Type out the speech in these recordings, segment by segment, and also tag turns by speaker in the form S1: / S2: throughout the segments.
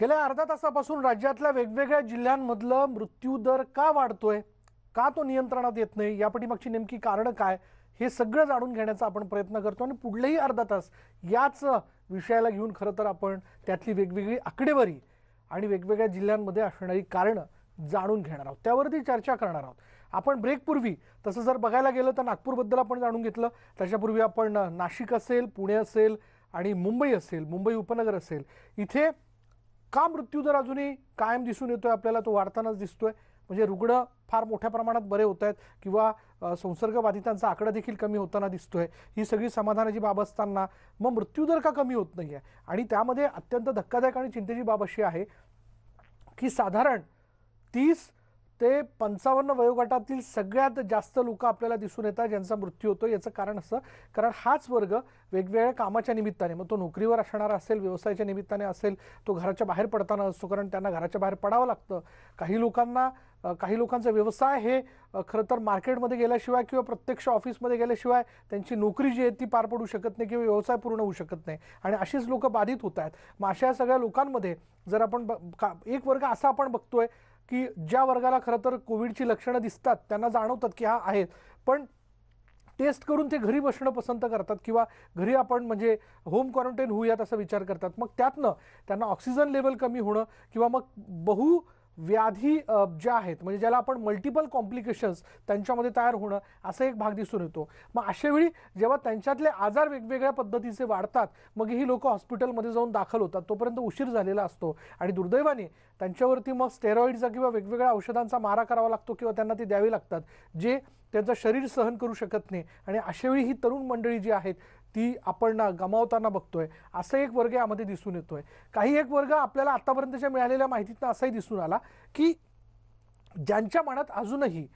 S1: गेल्या अर्धा तासापासून राज्यातल्या वेगवेगळ्या जिल्ह्यांमधलं मृत्यू दर का वाढतोय का तो नियंत्रणात येत नाही या पाठीमागची नेमकी कारणं काय हे सगळं जाणून घेण्याचा आपण प्रयत्न करतो आणि पुढलेही अर्धा तास याच विषयाला घेऊन खरं तर आपण त्यातली वेगवेगळी आकडेवारी आणि वेगवेगळ्या जिल्ह्यांमध्ये असणारी कारणं जाणून घेणार आहोत. त्यावरती चर्चा करणार आहोत. आपण ब्रेकपूर्वी तसं जर बघायला गेलं तर नागपूरबद्दल आपण जाणून घेतलं. त्याच्यापूर्वी आपण नाशिक असेल पुणे असेल आणि मुंबई असेल मुंबई उपनगर असेल. इथे का मृत्यू दर अजूनही कायम दिसून येतोय? आपल्याला तो वाढतानाच दिसतोय. म्हणजे रुग्ण फार मोठ्या प्रमाणात बरे होत आहेत किंवा संसर्गबाधितांचा आकडा देखील कमी होताना दिसतोय. ही सगळी समाधानाची बाब असताना मग मृत्यूदर का कमी होत नाही आहे आणि त्यामध्ये अत्यंत धक्कादायक आणि चिंतेची बाब अशी आहे की साधारण तीस ते पंचावन्न वयोगटातील सगळ्यात जास्त लोक आपल्याला दिसून येतात ज्यांचा मृत्यू होतो याचं कारण असं कारण हाच वर्ग वेगवेगळ्या कामाच्या निमित्ताने मग तो नोकरीवर असणारा असेल व्यवसायाच्या निमित्ताने असेल तो घराच्या बाहेर पडताना असतो कारण त्यांना घराच्या बाहेर पडावं लागतं. काही लोकांना काही लोकांचा व्यवसाय हे खरं तर मार्केटमध्ये गेल्याशिवाय किंवा प्रत्यक्ष ऑफिसमध्ये गेल्याशिवाय त्यांची नोकरी जी आहे ती पार पडू शकत नाही किंवा व्यवसाय पूर्ण होऊ शकत नाही. आणि अशीच लोकं बाधित होत आहेत. मग अशा सगळ्या लोकांमध्ये जर आपण ब- का- एक वर्ग असा आपण बघतोय की ज्या वर्गाला खरं तर कोविडची लक्षणं दिसतात त्यांना जाणवतात की हा आहेत पण टेस्ट करून ते घरी बसणं पसंत करतात किंवा घरी आपण म्हणजे होम क्वारंटाईन होऊयात असा विचार करतात. मग त्यातनं त्यांना ऑक्सिजन लेवल कमी होणं किंवा मग बहु व्याधी ज्या आहेत म्हणजे ज्याला आपण मल्टिपल कॉम्प्लिकेशन्स त्यांच्यामध्ये तयार होणं असा एक भाग दिसून येतो. मग अशा वेळी जेव्हा त्यांच्यातले आजार वेगवेगळ्या पद्धतीचे वाढतात मग ही लोक हॉस्पिटलमध्ये जाऊन दाखल होतात. तोपर्यंत उशीर झालेला असतो. आणि दुर्दैवाने त्यांच्यावरती मग स्टेरॉइडचा किंवा वेगवेगळ्या औषधांचा मारा करावा लागतो किंवा त्यांना ते द्यावे लागतात जे त्यांचं शरीर सहन करू शकत नाही. आणि अशावेळी ही तरुण मंडळी जी आहेत ती आपण गमावताना बघतोय. असं एक वर्ग यामध्ये दिसून येतोय. काही एक वर्ग आपल्याला आतापर्यंतच्या मिळालेल्या माहितीतनं असाही दिसून आला की ज्यांच्या मनात अजूनही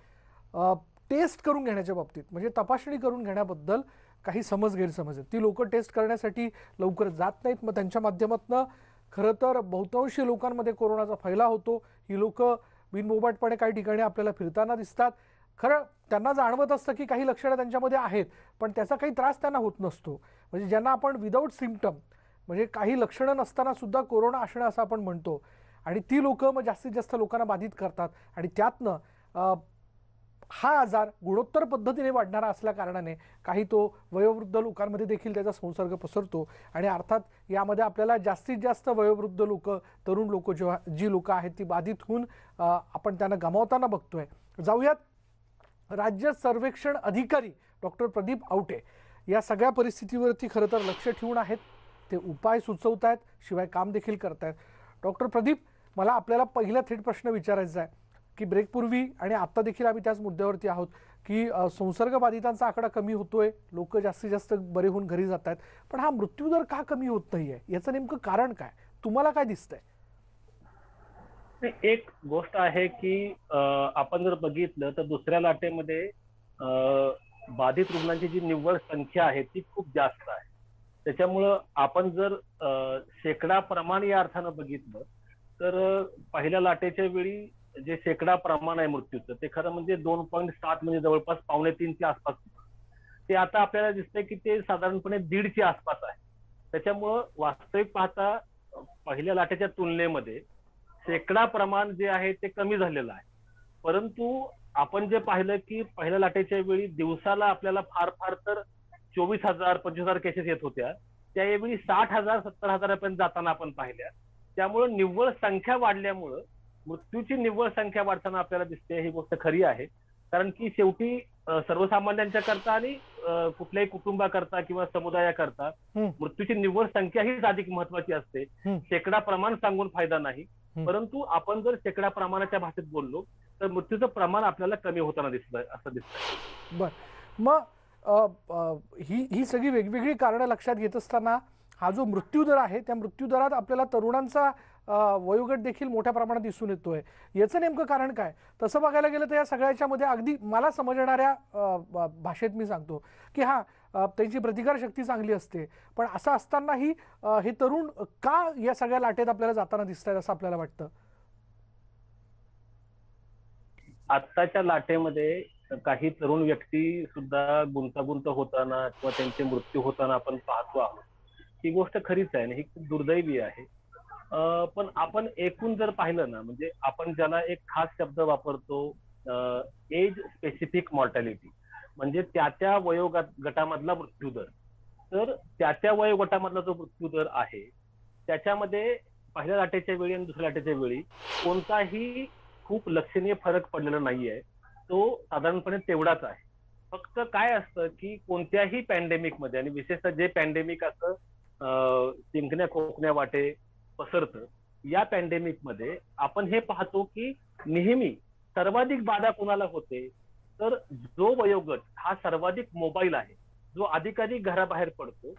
S1: टेस्ट करून घेण्याच्या बाबतीत म्हणजे तपासणी करून घेण्याबद्दल काही समज गैरसमज आहेत. ती लोक टेस्ट करण्यासाठी लवकर जात नाहीत. मग त्यांच्या माध्यमातून खरं तर बहुतांशी लोकांमध्ये कोरोनाचा फैलाव होतो. ही लोक बिनबोबाटपणे काही ठिकाणी आपल्याला फिरताना दिसतात. खरं त्यांना जाणवत असतं की काही लक्षणं त्यांच्यामध्ये आहेत पण त्याचा काही त्रास त्यांना होत नसतो. म्हणजे ज्यांना आपण विदाऊट सिम्पटम म्हणजे काही लक्षणं नसताना सुद्धा कोरोना असणं असं आपण म्हणतो. आणि ती लोकं मग जास्तीत जास्त लोकांना बाधित करतात. आणि त्यातनं हा आजार गुणोत्तर पद्धतीने वाढणारा असल्या कारणाने काही तो वयोवृद्ध लोकांमध्ये देखील त्याचा संसर्ग पसरतो. आणि अर्थात यामध्ये आपल्याला जास्तीत जास्त वयोवृद्ध लोक तरुण लोक जेव्हा जी लोकं आहेत ती बाधित होऊन आपण त्यांना गमावताना बघतोय. जाऊयात राज्य सर्वेक्षण अधिकारी डॉक्टर प्रदीप आवटे. या सगळ्या परिस्थितीवरती खरं तर लक्ष ठेवून आहेत. ते उपाय सुचवत आहेत शिवाय काम देखील करतायत डॉक्टर प्रदीप मला आपल्याला पहिला थेट प्रश्न विचारायचा आहे की ब्रेकपूर्वी आणि आत्ता देखील आम्ही त्याच मुद्द्यावरती आहोत की संसर्गबाधितांचा आकडा कमी होतोय लोक जास्तीत जास्त बरे होऊन घरी जात आहेत पण हा मृत्यूदर का कमी होत नाही आहे याचं नेमकं कारण काय? तुम्हाला काय दिसतंय?
S2: एक गोष्ट आहे की आपण जर बघितलं तर दुसऱ्या लाटेमध्ये बाधित रुग्णांची जी निव्वळ संख्या आहे ती खूप जास्त आहे. त्याच्यामुळं आपण जर शेकडा प्रमाण या अर्थानं बघितलं तर पहिल्या लाटेच्या वेळी जे शेकडा प्रमाण आहे मृत्यूचं ते खरं म्हणजे दोन पॉईंट सात म्हणजे जवळपास पावणे तीनच्या आसपास ते आता आपल्याला दिसतंय की ते साधारणपणे दीडच्या आसपास आहे. त्याच्यामुळं वास्तविक पाहता पहिल्या लाटेच्या तुलनेमध्ये शेकडा प्रमाण जे आहे ते कमी झालेलं आहे परंतु आपण जे पाहिलं की पहिल्या लाटेच्या वेळी दिवसाला आपल्याला फार फार तर चोवीस हजार पंचवीस हजार केसेस येत होत्या त्यावेळी साठ हजार सत्तर हजारापर्यंत जाताना आपण पाहिल्या त्यामुळं निव्वळ संख्या वाढल्यामुळं मृत्यूची निव्वळ संख्या वाढताना आपल्याला दिसते ही गोष्ट खरी आहे कारण की शेवटी सर्वसामान्यांच्या करता आणि कुठल्याही कुटुंबाकरता किंवा समुदायाकरता. मृत्यूची निव्वळ संख्या हीच अधिक महत्वाची असते. शेकडा प्रमाण सांगून फायदा नाही. परंतु आपण जर शेकडा प्रमाणाच्या भाषेत बोललो तर मृत्यूचं प्रमाण आपल्याला कमी होताना दिसतंय असं दिसतंय.
S1: बर. मग ही ही सगळी वेगवेगळी कारणं लक्षात घेत असताना हा जो मृत्यूदर आहे त्या मृत्यूदरात आपल्याला तरुणांचा वयोगट देखील मोठ्या प्रमाणात दिसून येतोय. याचं नेमकं कारण काय? तसं बघायला गेलं तर या सगळ्याच्या मध्ये अगदी मला समजणाऱ्या भाषेत मी सांगतो की हा अ, त्यांची प्रतिकारशक्ती चांगली असते. पण असं असतानाही हे तरुण का या सगळ्या लाटेत आपल्याला जाताना दिसत आहेत असं आपल्याला वाटतं?
S2: आत्ताच्या लाटेमध्ये काही तरुण व्यक्ती सुद्धा गुंतागुंत होताना किंवा त्यांचे मृत्यू होताना आपण पाहतो आहोत. ही गोष्ट खरीच आहे आणि ही खूप दुर्दैवी आहे. पण आपण एकूण जर पाहिलं ना म्हणजे आपण ज्याला एक खास शब्द वापरतो एज स्पेसिफिक मॉर्टॅलिटी म्हणजे त्या त्या वयोगट गटामधला मृत्यूदर तर त्या त्या वयोगटामधला जो मृत्यूदर आहे त्याच्यामध्ये पहिल्या लाटेच्या वेळी आणि दुसऱ्या लाटेच्या वेळी कोणताही खूप लक्षणीय फरक पडलेला नाहीये. तो साधारणपणे तेवढाच आहे. फक्त काय असतं की कोणत्याही पॅन्डेमिकमध्ये आणि विशेषतः जे पॅन्डेमिक असं अं, चिंकण्या खोकण्या वाटे पसरतं. या पॅन्डेमिकमध्ये आपण हे पाहतो की नेहमी सर्वाधिक बाधा कोणाला होते? तर जो वयोगट हा सर्वाधिक मोबाईल आहे जो अधिकाधिक घराबाहेर पडतो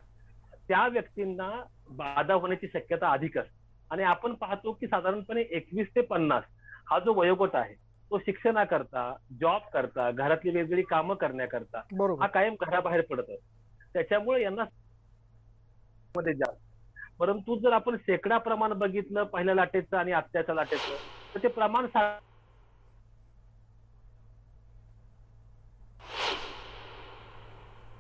S2: त्या व्यक्तींना बाधा होण्याची शक्यता अधिक असते. आणि आपण पाहतो की साधारणपणे एकवीस ते पन्नास हा जो वयोगट आहे तो शिक्षणाकरता जॉब करता घरातली वेगवेगळी कामं करण्याकरता हा कायम घराबाहेर पडत त्याच्यामुळे यांना मध्ये जास्त परंतु जर आपण शेकडा प्रमाण बघितलं पहिल्या लाटेचं आणि आत्याच्या लाटेचं तर ते प्रमाण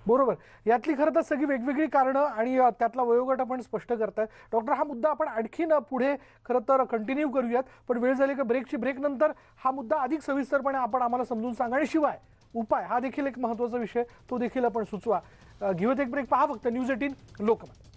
S1: बरोबर. यातली खरं तर सगळी वेगवेगळी कारणं आणि त्यातला वयोगट आपण स्पष्ट करताय. डॉक्टर हा मुद्दा आपण आणखीन पुढे खरं तर कंटिन्यू करूयात. पण वेळ झाली का ब्रेकची ब्रेक नंतर हा मुद्दा अधिक सविस्तरपणे आपण आम्हाला समजून सांगा. आणि शिवाय उपाय हा देखील एक महत्त्वाचा विषय तो देखील आपण सुचवा. अ, घेऊयात एक ब्रेक पहा फक्त न्यूज एटीन लोकमत.